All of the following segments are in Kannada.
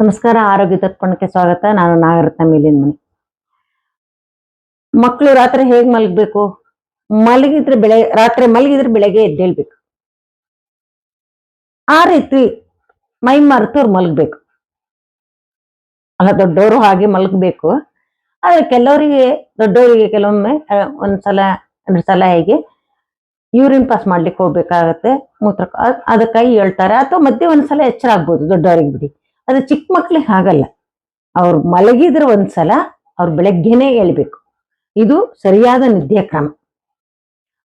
ನಮಸ್ಕಾರ, ಆರೋಗ್ಯ ತತ್ಪಣಕ್ಕೆ ಸ್ವಾಗತ. ನಾನು ನಾಗರತ್ನ ಮೇಲಿನ ಮನೆ. ಮಕ್ಕಳು ರಾತ್ರಿ ಹೇಗೆ ಮಲಗಬೇಕು? ಮಲಗಿದ್ರೆ ಬೆಳೆ, ರಾತ್ರಿ ಮಲಗಿದ್ರೆ ಬೆಳಗ್ಗೆ ಎದ್ದೇಳ್ಬೇಕು. ಆ ರೀತಿ ಮೈ ಮರೆತು ಅವ್ರು ಮಲಗಬೇಕು. ಅಲ್ಲ, ದೊಡ್ಡವರು ಹಾಗೆ ಮಲಗಬೇಕು. ಆದ್ರೆ ಕೆಲವರಿಗೆ, ದೊಡ್ಡವರಿಗೆ ಕೆಲವೊಮ್ಮೆ ಒಂದ್ಸಲ, ಎರಡು ಸಲ ಹೇಗೆ ಯೂರಿನ್ ಪಾಸ್ ಮಾಡ್ಲಿಕ್ಕೆ ಹೋಗ್ಬೇಕಾಗತ್ತೆ. ಮೂತ್ರ ಅದ್- ಅದಕ್ಕಾಗಿ ಹೇಳ್ತಾರೆ ಅಥವಾ ಮಧ್ಯೆ ಒಂದ್ಸಲ ಎಚ್ಚರ ಆಗ್ಬೋದು ದೊಡ್ಡವರಿಗೆ ಬಿಡಿ. ಅದು ಚಿಕ್ಕ ಮಕ್ಳಿಗೆ ಹಾಗಲ್ಲ. ಅವ್ರು ಮಲಗಿದ್ರೆ ಒಂದ್ಸಲ ಅವ್ರು ಬೆಳಗ್ಗೆನೆ ಹೇಳ್ಬೇಕು ಇದು ಸರಿಯಾದ ನಿದ್ದೆ ಕ್ರಮ.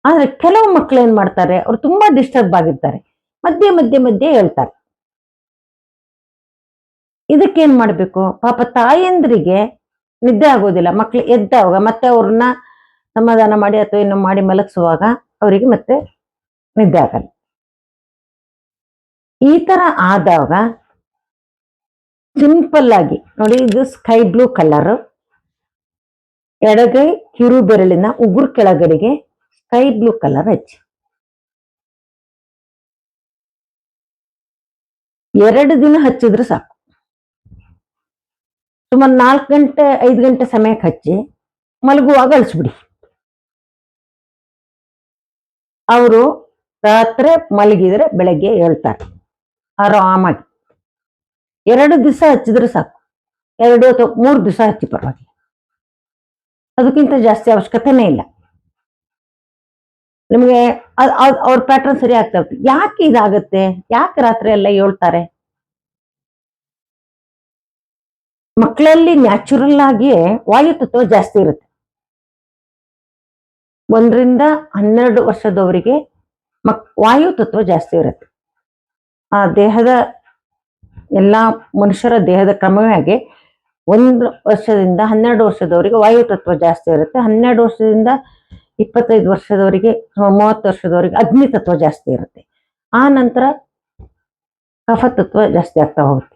ಆದ್ರೆ ಕೆಲವು ಮಕ್ಳು ಏನ್ ಮಾಡ್ತಾರೆ, ಅವ್ರು ತುಂಬಾ ಡಿಸ್ಟರ್ಬ್ ಆಗಿರ್ತಾರೆ. ಮಧ್ಯೆ ಮಧ್ಯೆ ಮಧ್ಯೆ ಹೇಳ್ತಾರೆ ಇದಕ್ಕೇನ್ ಮಾಡ್ಬೇಕು? ಪಾಪ ತಾಯಂದ್ರಿಗೆ ನಿದ್ದೆ ಆಗೋದಿಲ್ಲ. ಮಕ್ಳು ಎದ್ದಾಗ ಮತ್ತೆ ಅವ್ರನ್ನ ಸಮಾಧಾನ ಮಾಡಿ ಅಥವಾ ಇನ್ನು ಮಾಡಿ ಮಲಗಿಸುವಾಗ ಅವರಿಗೆ ಮತ್ತೆ ನಿದ್ದೆ ಆಗಲ್ಲ. ಈ ತರ ಆದಾಗ ಸಿಂಪಲ್ ಆಗಿ ನೋಡಿ, ಇದು ಸ್ಕೈ ಬ್ಲೂ ಕಲರ್. ಎಡಗೈ ಕಿರು ಬೆರಳಿನ ಉಗುರು ಕೆಳಗಡೆಗೆ ಸ್ಕೈ ಬ್ಲೂ ಕಲರ್ ಹಚ್ಚಿ. ಎರಡು ದಿನ ಹಚ್ಚಿದ್ರೆ ಸಾಕು. ಸುಮಾರು ನಾಲ್ಕು ಗಂಟೆ, ಐದು ಗಂಟೆ ಸಮಯಕ್ಕೆ ಹಚ್ಚಿ ಮಲಗುವಾಗ ಅಳಿಸ್ಬಿಡಿ. ಅವರು ರಾತ್ರಿ ಮಲಗಿದ್ರೆ ಬೆಳಗ್ಗೆ ಹೇಳ್ತಾರೆ. ಆರಾಮಾಗಿ. ಎರಡು ದಿವಸ ಹಚ್ಚಿದ್ರೆ ಸಾಕು. ಎರಡು ಅಥವಾ ಮೂರು ದಿವಸ ಹಚ್ಚಿ ಪರವಾಗಿಲ್ಲ. ಅದಕ್ಕಿಂತ ಜಾಸ್ತಿ ಅವಶ್ಯಕತೆನೇ ಇಲ್ಲ. ನಿಮಗೆ ಅವ್ರ ಪ್ಯಾಟರ್ನ್ ಸರಿ ಆಗ್ತಾ ಯಾಕೆ ಇದಾಗುತ್ತೆ? ಯಾಕೆ ರಾತ್ರಿ ಎಲ್ಲ ಹೇಳ್ತಾರೆ? ಮಕ್ಕಳಲ್ಲಿ ನ್ಯಾಚುರಲ್ ಆಗಿ ವಾಯು ತತ್ವ ಜಾಸ್ತಿ ಇರುತ್ತೆ. ಒಂದರಿಂದ ಹನ್ನೆರಡು ವರ್ಷದವರಿಗೆ ಮಕ್, ವಾಯು ತತ್ವ ಜಾಸ್ತಿ ಇರುತ್ತೆ. ಆ ದೇಹದ ಎಲ್ಲ ಮನುಷ್ಯರ ದೇಹದ ಕ್ರಮವೇ ಹಾಗೆ ಒಂದು ವರ್ಷದಿಂದ ಹನ್ನೆರಡು ವರ್ಷದವರಿಗೆ ವಾಯು ತತ್ವ ಜಾಸ್ತಿ ಇರುತ್ತೆ. ಹನ್ನೆರಡು ವರ್ಷದಿಂದ ಇಪ್ಪತ್ತೈದು ವರ್ಷದವರಿಗೆ ಮೂವತ್ತು ವರ್ಷದವರಿಗೆ ಅಗ್ನಿ ತತ್ವ ಜಾಸ್ತಿ ಇರುತ್ತೆ. ಆ ನಂತರ ಕಫ ತತ್ವ ಜಾಸ್ತಿ ಆಗ್ತಾ ಹೋಗುತ್ತೆ.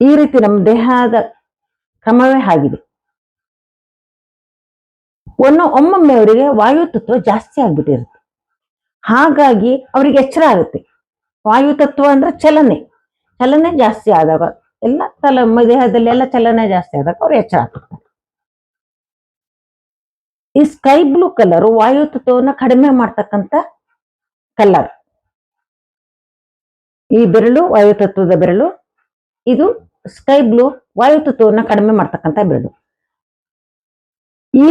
ಈ ರೀತಿ ನಮ್ಮ ದೇಹದ ಕ್ರಮವೇ ಆಗಿದೆ. ಒಂದು ಒಮ್ಮೊಮ್ಮೆ ಅವರಿಗೆ ವಾಯು ತತ್ವ ಜಾಸ್ತಿ ಆಗ್ಬಿಟ್ಟಿರುತ್ತೆ. ಹಾಗಾಗಿ ಅವರಿಗೆ ಎಚ್ಚರ ಆಗುತ್ತೆ. ವಾಯು ತತ್ವ ಅಂದ್ರೆ ಚಲನೆ. ಚಲನೆ ಜಾಸ್ತಿ ಆದಾಗ ಎಲ್ಲ ತಲ ದೇಹದಲ್ಲಿ ಎಲ್ಲ ಚಲನೆ ಜಾಸ್ತಿ ಆದಾಗ ಅವ್ರು ಎಚ್ಚರ ಆಗ್ತಾರೆ ಈ ಸ್ಕೈ ಬ್ಲೂ ಕಲರ್ ವಾಯು ತತ್ವವನ್ನ ಕಡಿಮೆ ಮಾಡ್ತಕ್ಕಂಥ ಕಲರ್ ಈ ಬೆರಳು ವಾಯು ತತ್ವದ ಬೆರಳು, ಇದು ಸ್ಕೈ ಬ್ಲೂ ವಾಯು ತತ್ವವನ್ನ ಕಡಿಮೆ ಮಾಡ್ತಕ್ಕಂಥ ಬೆರಳು. ಈ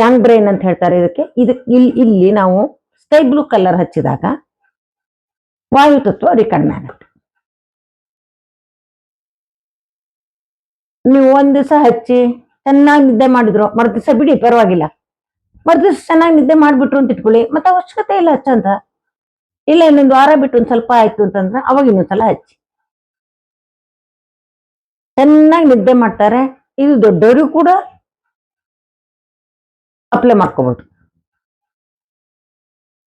ಯಾಂಗ್ ಬ್ರೈನ್ ಅಂತ ಹೇಳ್ತಾರೆ ಇದಕ್ಕೆ. ಇದು ಇಲ್ಲಿ ಇಲ್ಲಿ ನಾವು ಸ್ಕೈ ಬ್ಲೂ ಕಲರ್ ಹಚ್ಚಿದಾಗ ವಾಯು ತತ್ವ ಕಡಿಮೆ ಆಗುತ್ತೆ. ನೀವು ಒಂದ್ ದಿವಸ ಹಚ್ಚಿ ಚೆನ್ನಾಗಿ ನಿದ್ದೆ ಮಾಡಿದ್ರು, ಮರು ದಿವಸ ಬಿಡಿ, ಪರವಾಗಿಲ್ಲ. ಮರು ದಿವಸ ಚೆನ್ನಾಗಿ ನಿದ್ದೆ ಮಾಡ್ಬಿಟ್ರು ಅಂತ ಇಟ್ಕೊಳ್ಳಿ, ಮತ್ತೆ ಅವಶ್ಯಕತೆ ಇಲ್ಲ ಹಚ್ಚಂತ ಇಲ್ಲ ಇನ್ನೊಂದು ವಾರ ಬಿಟ್ಟು ಒಂದ್ ಸ್ವಲ್ಪ ಆಯ್ತು ಅಂತಂದ್ರೆ ಅವಾಗ ಇನ್ನೊಂದ್ಸಲ ಹಚ್ಚಿ. ಚೆನ್ನಾಗಿ ನಿದ್ದೆ ಮಾಡ್ತಾರೆ. ಇದು ದೊಡ್ಡವರು ಕೂಡ ಅಪ್ಲೈ ಮಾಡ್ಕೋಬೋದು.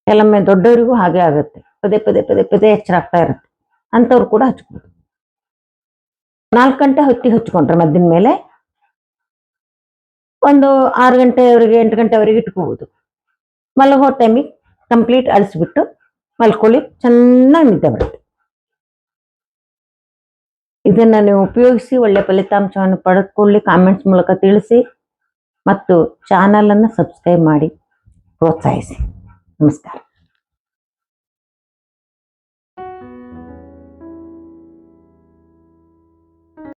ಕೆಲವೊಮ್ಮೆ ದೊಡ್ಡವರಿಗೂ ಹಾಗೆ ಆಗುತ್ತೆ. ಪದೇ ಪದೇ ಪದೇ ಪದೇ ಎಚ್ಚರ ಆಗ್ತಾ ಇರುತ್ತೆ. ಅಂಥವ್ರು ಕೂಡ ಹಚ್ಬೋದು. ನಾಲ್ಕು ಗಂಟೆ ಹೊತ್ತಿಗೆ ಹಚ್ಕೊಂಡ್ರೆ ಮದ್ದಿನ ಮೇಲೆ ಒಂದು ಆರು ಗಂಟೆವರೆಗೆ, ಎಂಟು ಗಂಟೆವರೆಗೆ ಇಟ್ಕೋಬೋದು. ಮಲಗೋ ಟೈಮಿಗೆ ಕಂಪ್ಲೀಟ್ ಅಳಿಸ್ಬಿಟ್ಟು ಮಲ್ಕೊಳ್ಳಿ, ಚೆನ್ನಾಗಿ ನಿದ್ದೆ ಬರುತ್ತೆ. ಇದನ್ನ ನೀವು ಉಪಯೋಗಿಸಿ ಒಳ್ಳೆ ಫಲಿತಾಂಶವನ್ನು ಪಡೆದುಕೊಳ್ಳಿ ಕಾಮೆಂಟ್ಸ್ ಮೂಲಕ ತಿಳಿಸಿ. ಮತ್ತು ಚಾನಲನ್ನು ಸಬ್ಸ್ಕ್ರೈಬ್ ಮಾಡಿ ಪ್ರೋತ್ಸಾಹಿಸಿ. ನಮಸ್ಕಾರ.